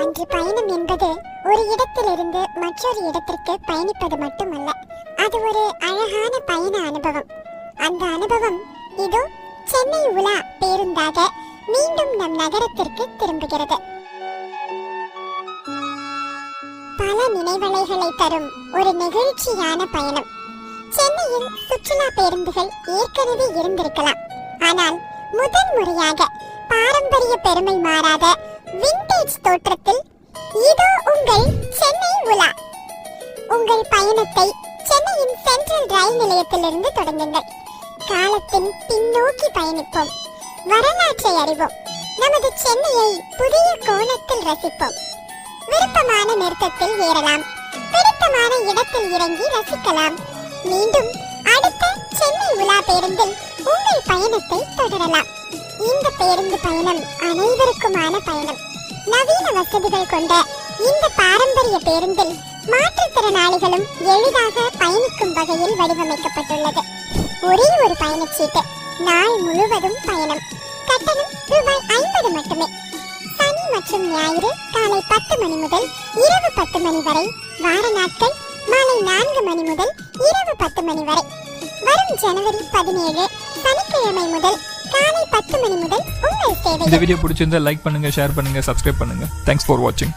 அன்று பயணம் என்பது ஒரு இடத்திலிருந்து மற்றொரு இடத்திற்கு பயணிப்பது மட்டுமல்ல. அது ஒரு அழகான பயண அனுபவம். அந்த அனுபவம் இதோ சென்னை உலா பேருந்தாக மீண்டும் நம் நகரத்திற்கு திரும்புகிறது. பல நினைவலைகளை தரும் ஒரு நெகிழ்ச்சியான பயணம். சென்னையில் சுற்றுலா பேருந்துகள் ஏற்கனவே இருந்திருக்கலாம். ஆனால் முதன் முறையாக பாரம்பரிய பெருமை மாறாத விண்டேஜ் தோற்றத்தில் இதோ உங்கள் சென்னை உலா. உங்கள் பயணத்தை சென்னையின் சென்ட்ரல் ரயில் நிலையத்திலிருந்து தொடங்குங்கள். காலத்தின் பின்னோக்கி பயணிப்போம். வரலாற்றை அறிவோம். நமது சென்னையை புதிய கோணத்தில் ரசிப்போம். விருப்பமான நிறுத்தத்தில் ஏறலாம். பிடித்தமான இடத்தில் இறங்கி ரசிக்கலாம். மீண்டும் அடுத்த சென்னை உலா பேருந்தில் உங்கள் பயணத்தை தொடரலாம். இந்த பேருந்து பயணம் அனைவருக்குமான பயணம். நவீன வசதிகள் கொண்ட இந்த பாரம்பரிய பேருந்தில் மாற்றுத்திறனாளிகளும் எளிதாக பயணிக்கும் வகையில் வடிவமைக்கப்பட்டுள்ளது. ஒரே ஒரு பயணச்சீட்டு நாள் முழுவதும் பயணம். கட்டணம் ரூபாய் ஐம்பது மட்டுமே. சனி மற்றும் ஞாயிறு காலை பத்து மணி முதல் இரவு பத்து மணி வரை வார நாட்கள் மாலை நான்கு மணி முதல் இரவு பத்து மணி வரை. வரும் ஜனவரி பதினேழு சனிக்கிழமை முதல் காலை பத்து மணி முதல் இந்த வீடியோ பிடிச்சிருந்தா லைக் பண்ணுங்க ஷேர் பண்ணுங்க சப்ஸ்கிரைப் பண்ணுங்க. தேங்க்ஸ் ஃபார் வாட்சிங்